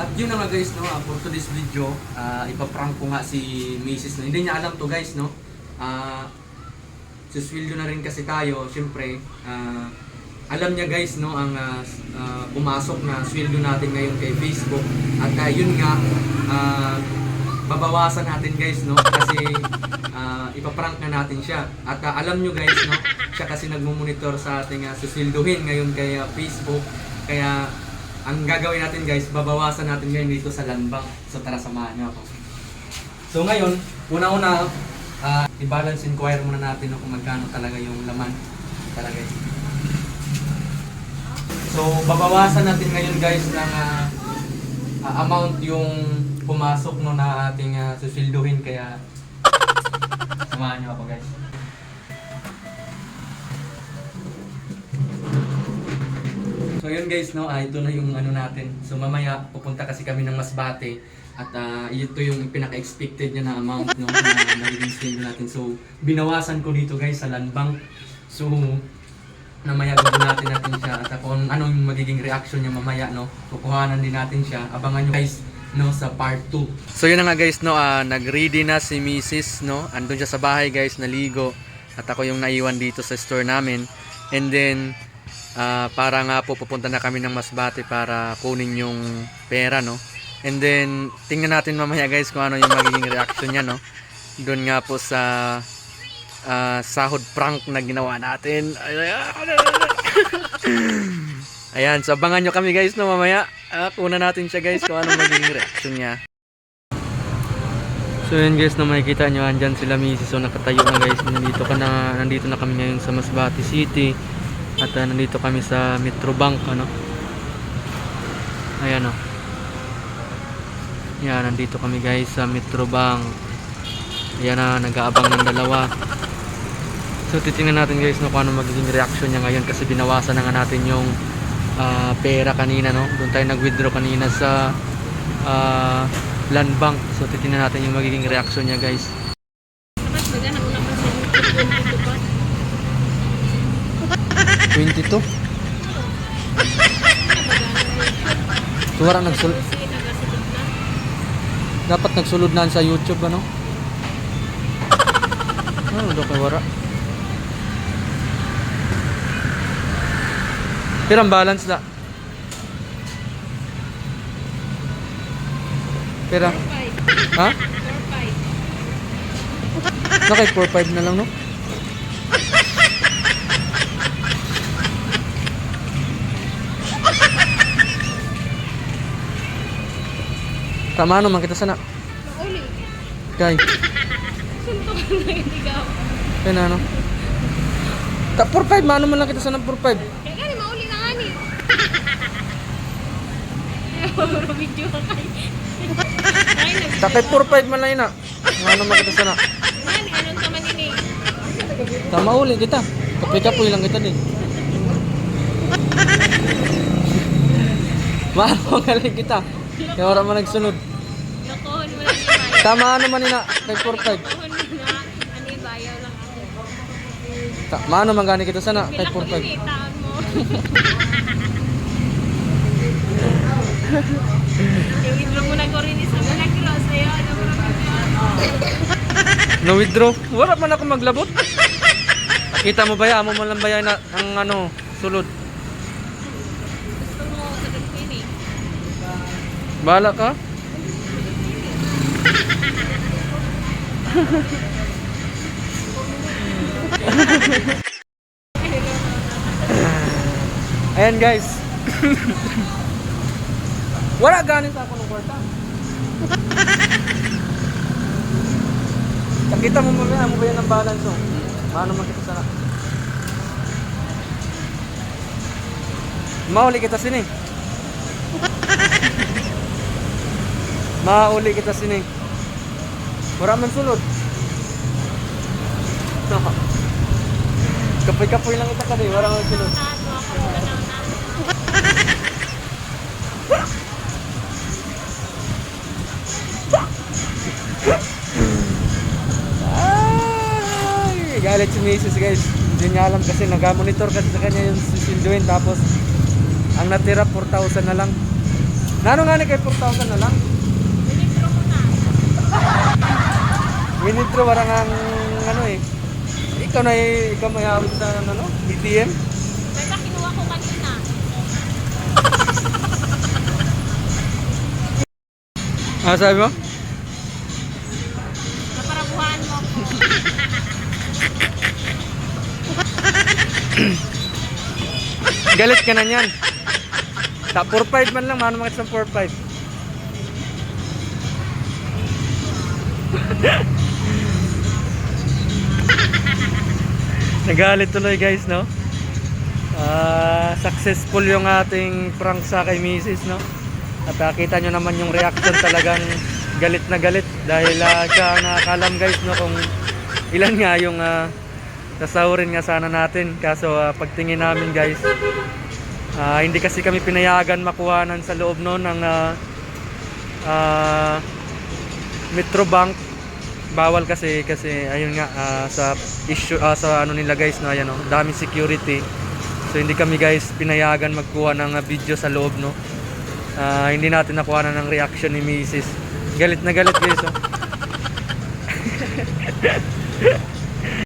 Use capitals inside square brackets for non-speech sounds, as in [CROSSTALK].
At yun na nga guys, no, ah, for today's video, ah, ipaprank ko nga si Mrs. No. Hindi niya alam to guys, no. Ah, susweldo na rin kasi tayo, syempre. ah, alam niya guys, no, ang s- ah, pumasok na sweldo natin ngayon kay Facebook. At ah, yun nga, ah, babawasan natin guys, no, kasi ah, ipaprank na natin siya. At ah, alam nyo guys, no, siya kasi nagmumonitor sa ating uh, susweldohin ngayon kay ah, Facebook. Kaya ang gagawin natin guys, babawasan natin ngayon dito sa landbank. So tara samahan niyo ako. So ngayon, una-una, ah, i-balance inquire muna natin kung magkano talaga yung laman. Talaga yun. So babawasan natin ngayon guys ng ah, ah, amount yung pumasok no na ating uh, susilduhin kaya samahan niyo ako guys. So yun guys, no, ah, ito na yung ano natin. So mamaya pupunta kasi kami ng Masbate at ah, ito yung pinaka-expected niya na amount no, na magiging sweldo natin. So binawasan ko dito guys sa land bank. So mamaya gagawin natin natin siya at kung ano yung magiging reaction niya mamaya no, kukuhanan din natin siya. Abangan nyo guys no sa part 2. So yun na nga guys no, ah, nag-ready na si Mrs. no. Andun siya sa bahay guys, naligo. At ako yung naiwan dito sa store namin. And then Ah, para nga po pupunta na kami ng Masbate para kunin yung pera no. And then tingnan natin mamaya guys kung ano yung magiging reaction niya no. Doon nga po sa ah, sahod prank na ginawa natin. [LAUGHS] Ayan, so abangan nyo kami guys no mamaya. Uh, kuna natin siya guys kung anong magiging reaction niya. So yun guys na makikita nyo andyan sila misis so nakatayo na guys nandito ka na nandito na kami ngayon sa Masbate City at uh, nandito kami sa Metro Bank ano? Ayan o yan nandito kami guys sa Metro Bank. Ayan na nag-aabang ng dalawa. So titingnan natin guys no kung ano magiging reaction niya ngayon kasi binawasan na nga natin yung ah, pera kanina no? Doon tayo nag-withdraw kanina sa ah, land bank. So titingnan natin yung magiging reaction niya guys Tapos baga na una pa sa YouTube dito pa. 22 Tuwara nagsul dapat nagsulod na sa YouTube ano? Ano daw kay wara? Pirang balance na. Pira. 4-5. Ha? 4-5. Nakay 4-5 na lang no? Tama naman kita sana. Mauli. Kay, Suntukan na ikaw. kay na ano? Ta 4-5, mano man lang kita sana 4-5. Kaya gani, mauli na nga ni. Ayaw, video ka kay. Ay, nag- Takay 4-5 man lang ah. Mano man kita sana. Gani, anong taman ini? Tama uli kita. Kapoy-kapoy lang kita din. Mano galing kita. Kaya wala man nagsunod. Lokohon mo lang yung bayaw. Tama naman ah. Kay 4-5. Lokohon mo na. Ano yung bayaw lang ako. Ta mano man gani kita sana kay Bila ko 4-5. ini, taon mo. yung intro mo na ko rin isa mo na kilo sa'yo. Ano mo naman yan? No withdraw. Wala man ako maglabot. Kita mo ba ya? Amo man lang ba yan na, ang ano, sulod. Bahala ka. Ayan guys. Wala ganin sa ako ng kwarta. Nakita mo mamaya, mo ba yan ang balance oh? Paano makita sana? Mauli kita sini. Mauli kita sini. Wala man sulod. Kapoy-kapoy lang kita kani, wala man sulod. Na na. Ay, galit si Mrs. guys. Hindi niya alam kasi nag-monitor kasi sa kanya yung sisinduin tapos ang natira 4,000 na lang. Nano nga ni kay 4,000 na lang? Minitro warang ang ano eh. Ikaw na eh, ikaw may hawak sa ano, BTM. Kaya kinuha ko kanina. Ah, sabi mo? Naparabuhan mo ako. [LAUGHS] Galit ka na niyan. Ta 4-5 man lang, mano mga isang 4-5. Nagalit tuloy guys, no? Ah, successful yung ating prank sa kay Mrs. no? At ah, kita nyo naman yung reaction talagang galit na galit dahil ah, siya nakakalam guys no kung ilan nga yung ah, sasahurin nga sana natin kaso ah, pagtingin namin guys ah, hindi kasi kami pinayagan makuhanan sa loob no ng ah, ah, Metrobank bawal kasi kasi ayun nga ah, sa issue ah, sa ano nila guys no ayan no daming security so hindi kami guys pinayagan magkuha ng ah, video sa loob no Ah, hindi natin nakuha ng reaction ni Mrs. Galit na galit guys oh. [LAUGHS]